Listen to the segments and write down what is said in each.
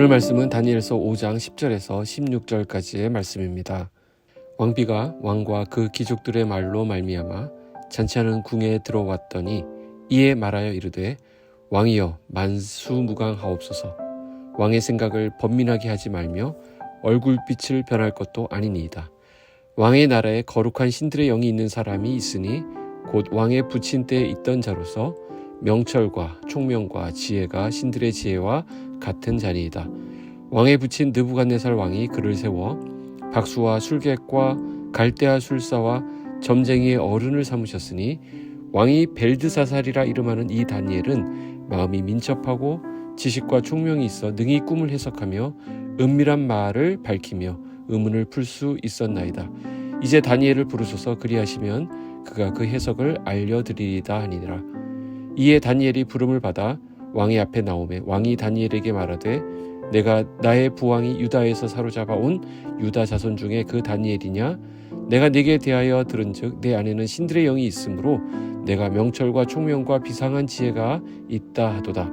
오늘 말씀은 다니엘서 5장 10절에서 16절까지의 말씀입니다. 왕비가 왕과 그 귀족들의 말로 말미암아 잔치하는 궁에 들어왔더니 이에 말하여 이르되 왕이여 만수무강하옵소서 왕의 생각을 번민하게 하지 말며 얼굴빛을 변할 것도 아니니이다. 왕의 나라에 거룩한 신들의 영이 있는 사람이 있으니 곧 왕의 부친 때에 있던 자로서 명철과 총명과 지혜가 신들의 지혜와 같은 자리이다. 왕의 부친 느부갓네살 왕이 그를 세워 박수와 술객과 갈대아 술사와 점쟁이의 어른을 삼으셨으니 왕이 벨드사살이라 이름하는 이 다니엘은 마음이 민첩하고 지식과 총명이 있어 능히 꿈을 해석하며 은밀한 말을 밝히며 의문을 풀 수 있었나이다. 이제 다니엘을 부르소서 그리하시면 그가 그 해석을 알려드리리다 하니라. 이에 다니엘이 부름을 받아 왕의 앞에 나오매 왕이 다니엘에게 말하되 내가 나의 부왕이 유다에서 사로잡아 온 유다 자손 중에 그 다니엘이냐? 내가 네게 대하여 들은즉 내 안에는 신들의 영이 있으므로 내가 명철과 총명과 비상한 지혜가 있다 하도다.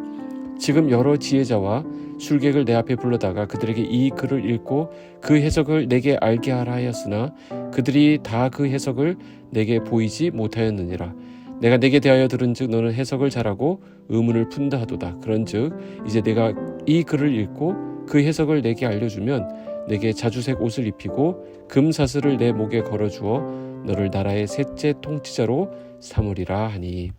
지금 여러 지혜자와 술객을 내 앞에 불러다가 그들에게 이 글을 읽고 그 해석을 내게 알게 하라 하였으나 그들이 다 그 해석을 내게 보이지 못하였느니라 내가 내게 대하여 들은즉 너는 해석을 잘하고 의문을 푼다 하도다. 그런즉 이제 내가 이 글을 읽고 그 해석을 내게 알려주면 내게 자주색 옷을 입히고 금 사슬을 내 목에 걸어 주어 너를 나라의 셋째 통치자로 삼으리라 하니.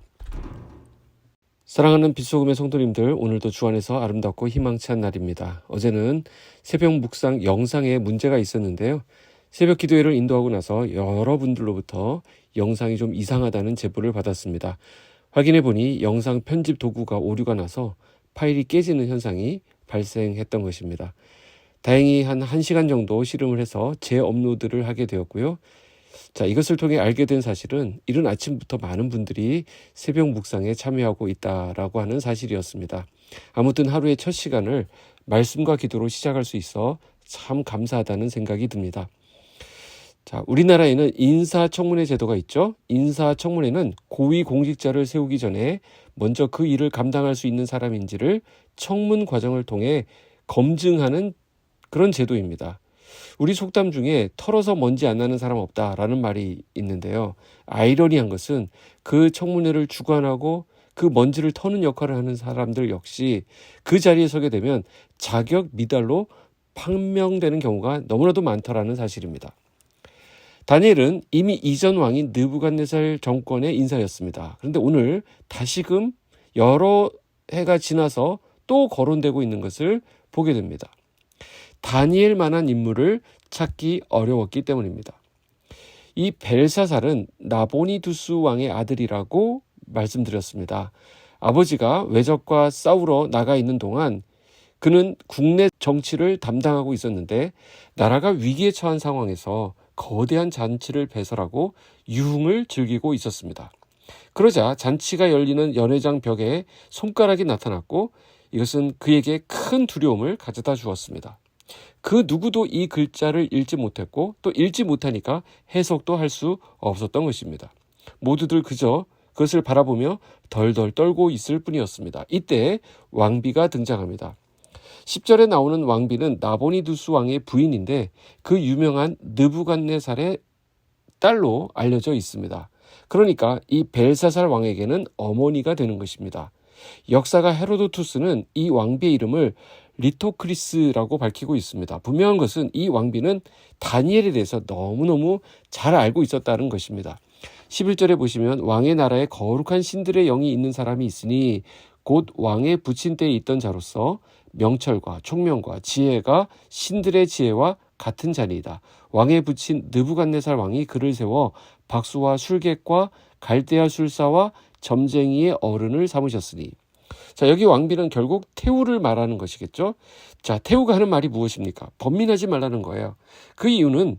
사랑하는 빛소금의 성도님들 오늘도 주 안에서 아름답고 희망찬 날입니다. 어제는 새벽 묵상 영상에 문제가 있었는데요. 새벽 기도회를 인도하고 나서 여러분들로부터 영상이 좀 이상하다는 제보를 받았습니다. 확인해 보니 영상 편집 도구가 오류가 나서 파일이 깨지는 현상이 발생했던 것입니다. 다행히 한 1시간 정도 실험을 해서 재업로드를 하게 되었고요. 자, 이것을 통해 알게 된 사실은 이른 아침부터 많은 분들이 새벽 묵상에 참여하고 있다라고 하는 사실이었습니다. 아무튼 하루의 첫 시간을 말씀과 기도로 시작할 수 있어 참 감사하다는 생각이 듭니다. 자, 우리나라에는 인사청문회 제도가 있죠. 인사청문회는 고위 공직자를 세우기 전에 먼저 그 일을 감당할 수 있는 사람인지를 청문 과정을 통해 검증하는 그런 제도입니다. 우리 속담 중에 털어서 먼지 안 나는 사람 없다라는 말이 있는데요. 아이러니한 것은 그 청문회를 주관하고 그 먼지를 터는 역할을 하는 사람들 역시 그 자리에 서게 되면 자격 미달로 판명되는 경우가 너무나도 많다라는 사실입니다. 다니엘은 이미 이전 왕인 느부갓네살 정권의 인사였습니다. 그런데 오늘 다시금 여러 해가 지나서 또 거론되고 있는 것을 보게 됩니다. 다니엘만한 인물을 찾기 어려웠기 때문입니다. 이 벨사살은 나보니두스 왕의 아들이라고 말씀드렸습니다. 아버지가 외적과 싸우러 나가 있는 동안 그는 국내 정치를 담당하고 있었는데 나라가 위기에 처한 상황에서 거대한 잔치를 배설하고 유흥을 즐기고 있었습니다. 그러자 잔치가 열리는 연회장 벽에 손가락이 나타났고 이것은 그에게 큰 두려움을 가져다 주었습니다. 그 누구도 이 글자를 읽지 못했고 또 읽지 못하니까 해석도 할 수 없었던 것입니다. 모두들 그저 그것을 바라보며 덜덜 떨고 있을 뿐이었습니다. 이때 왕비가 등장합니다. 10절에 나오는 왕비는 나보니두스 왕의 부인인데 그 유명한 느부갓네살의 딸로 알려져 있습니다. 그러니까 이 벨사살 왕에게는 어머니가 되는 것입니다. 역사가 헤로도투스는 이 왕비의 이름을 리토크리스라고 밝히고 있습니다. 분명한 것은 이 왕비는 다니엘에 대해서 너무너무 잘 알고 있었다는 것입니다. 11절에 보시면 왕의 나라에 거룩한 신들의 영이 있는 사람이 있으니 곧 왕의 부친 때에 있던 자로서 명철과 총명과 지혜가 신들의 지혜와 같은 자리이다. 왕의 부친 느부갓네살 왕이 그를 세워 박수와 술객과 갈대아 술사와 점쟁이의 어른을 삼으셨으니 자 여기 왕비는 결국 태우를 말하는 것이겠죠. 자 태우가 하는 말이 무엇입니까? 번민하지 말라는 거예요. 그 이유는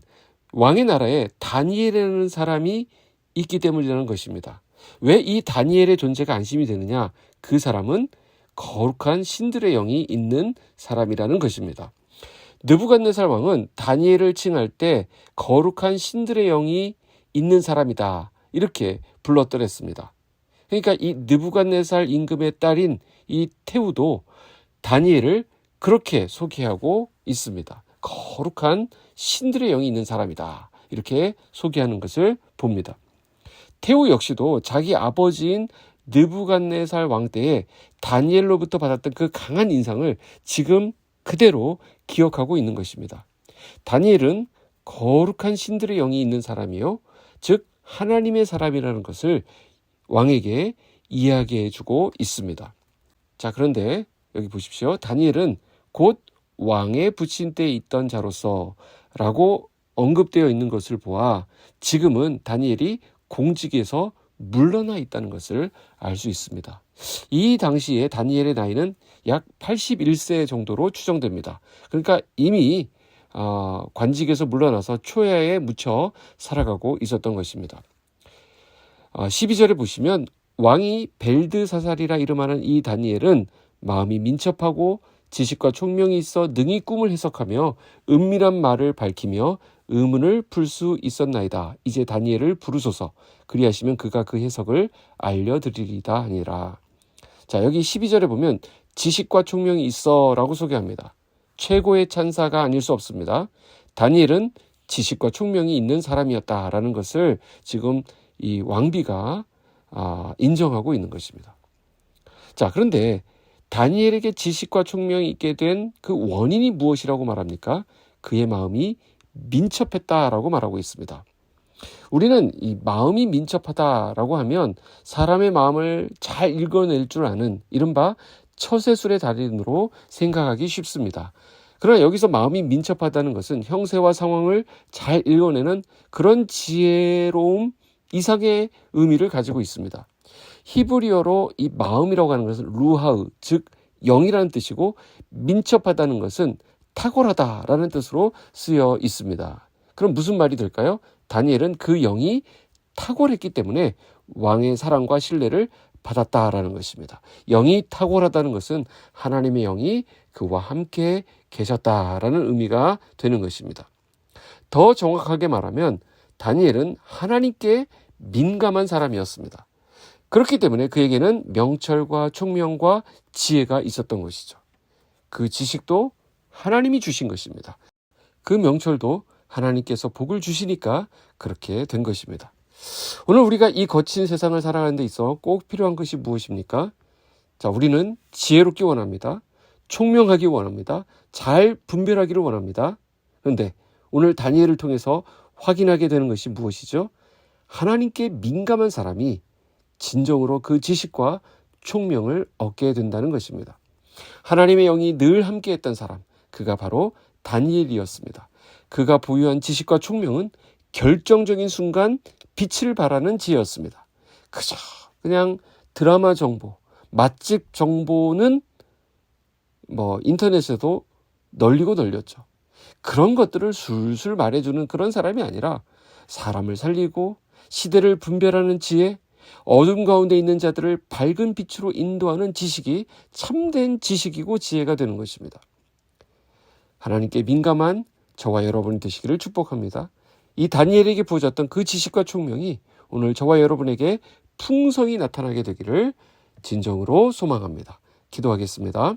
왕의 나라에 다니엘이라는 사람이 있기 때문이라는 것입니다. 왜 이 다니엘의 존재가 안심이 되느냐? 그 사람은 거룩한 신들의 영이 있는 사람이라는 것입니다. 느부갓네살 왕은 다니엘을 칭할 때 거룩한 신들의 영이 있는 사람이다. 이렇게 불렀더랬습니다. 그러니까 이 느부갓네살 임금의 딸인 이 태우도 다니엘을 그렇게 소개하고 있습니다. 거룩한 신들의 영이 있는 사람이다. 이렇게 소개하는 것을 봅니다. 테오 역시도 자기 아버지인 느부갓네살 왕 때에 다니엘로부터 받았던 그 강한 인상을 지금 그대로 기억하고 있는 것입니다. 다니엘은 거룩한 신들의 영이 있는 사람이요. 즉, 하나님의 사람이라는 것을 왕에게 이야기해 주고 있습니다. 자, 그런데 여기 보십시오. 다니엘은 곧 왕의 부친 때 있던 자로서 라고 언급되어 있는 것을 보아 지금은 다니엘이 공직에서 물러나 있다는 것을 알 수 있습니다. 이 당시에 다니엘의 나이는 약 81세 정도로 추정됩니다. 그러니까 이미 어, 관직에서 물러나서 초야에 묻혀 살아가고 있었던 것입니다. 어, 12절에 보시면 왕이 벨드사살이라 이름하는 이 다니엘은 마음이 민첩하고 지식과 총명이 있어 능히 꿈을 해석하며 은밀한 말을 밝히며 의문을 풀 수 있었나이다. 이제 다니엘을 부르소서. 그리하시면 그가 그 해석을 알려드리리다 하니라. 자, 여기 12절에 보면 지식과 총명이 있어라고 소개합니다. 최고의 찬사가 아닐 수 없습니다. 다니엘은 지식과 총명이 있는 사람이었다라는 것을 지금 이 왕비가 아, 인정하고 있는 것입니다. 자, 그런데 다니엘에게 지식과 총명이 있게 된 그 원인이 무엇이라고 말합니까? 그의 마음이 민첩했다라고 말하고 있습니다. 우리는 이 마음이 민첩하다라고 하면 사람의 마음을 잘 읽어낼 줄 아는 이른바 처세술의 달인으로 생각하기 쉽습니다. 그러나 여기서 마음이 민첩하다는 것은 형세와 상황을 잘 읽어내는 그런 지혜로움 이상의 의미를 가지고 있습니다. 히브리어로 이 마음이라고 하는 것은 루하우, 즉 영이라는 뜻이고 민첩하다는 것은 탁월하다라는 뜻으로 쓰여 있습니다. 그럼 무슨 말이 될까요? 다니엘은 그 영이 탁월했기 때문에 왕의 사랑과 신뢰를 받았다라는 것입니다. 영이 탁월하다는 것은 하나님의 영이 그와 함께 계셨다라는 의미가 되는 것입니다. 더 정확하게 말하면 다니엘은 하나님께 민감한 사람이었습니다. 그렇기 때문에 그에게는 명철과 총명과 지혜가 있었던 것이죠. 그 지식도 하나님이 주신 것입니다. 그 명철도 하나님께서 복을 주시니까 그렇게 된 것입니다. 오늘 우리가 이 거친 세상을 살아가는 데 있어 꼭 필요한 것이 무엇입니까? 자, 우리는 지혜롭기 원합니다. 총명하기 원합니다. 잘 분별하기를 원합니다. 그런데 오늘 다니엘을 통해서 확인하게 되는 것이 무엇이죠? 하나님께 민감한 사람이 진정으로 그 지식과 총명을 얻게 된다는 것입니다. 하나님의 영이 늘 함께 했던 사람, 그가 바로 다니엘이었습니다. 그가 보유한 지식과 총명은 결정적인 순간 빛을 발하는 지혜였습니다. 그저 그냥 드라마 정보, 맛집 정보는 뭐 인터넷에도 널리고 널렸죠. 그런 것들을 술술 말해주는 그런 사람이 아니라 사람을 살리고 시대를 분별하는 지혜, 어둠 가운데 있는 자들을 밝은 빛으로 인도하는 지식이 참된 지식이고 지혜가 되는 것입니다. 하나님께 민감한 저와 여러분이 되시기를 축복합니다. 이 다니엘에게 부어졌던 그 지식과 총명이 오늘 저와 여러분에게 풍성히 나타나게 되기를 진정으로 소망합니다. 기도하겠습니다.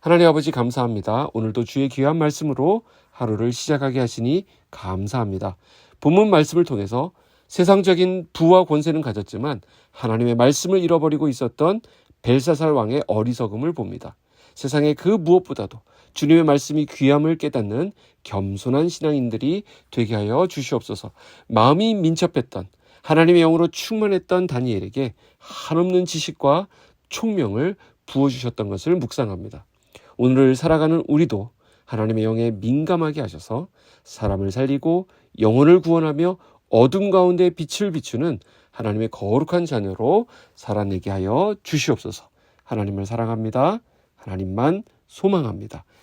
하나님 아버지 감사합니다. 오늘도 주의 귀한 말씀으로 하루를 시작하게 하시니 감사합니다. 본문 말씀을 통해서 세상적인 부와 권세는 가졌지만 하나님의 말씀을 잃어버리고 있었던 벨사살 왕의 어리석음을 봅니다. 세상의 그 무엇보다도 주님의 말씀이 귀함을 깨닫는 겸손한 신앙인들이 되게 하여 주시옵소서. 마음이 민첩했던 하나님의 영으로 충만했던 다니엘에게 한없는 지식과 총명을 부어주셨던 것을 묵상합니다. 오늘을 살아가는 우리도 하나님의 영에 민감하게 하셔서 사람을 살리고 영혼을 구원하며 어둠 가운데 빛을 비추는 하나님의 거룩한 자녀로 살아내게 하여 주시옵소서. 하나님을 사랑합니다. 하나님만 소망합니다.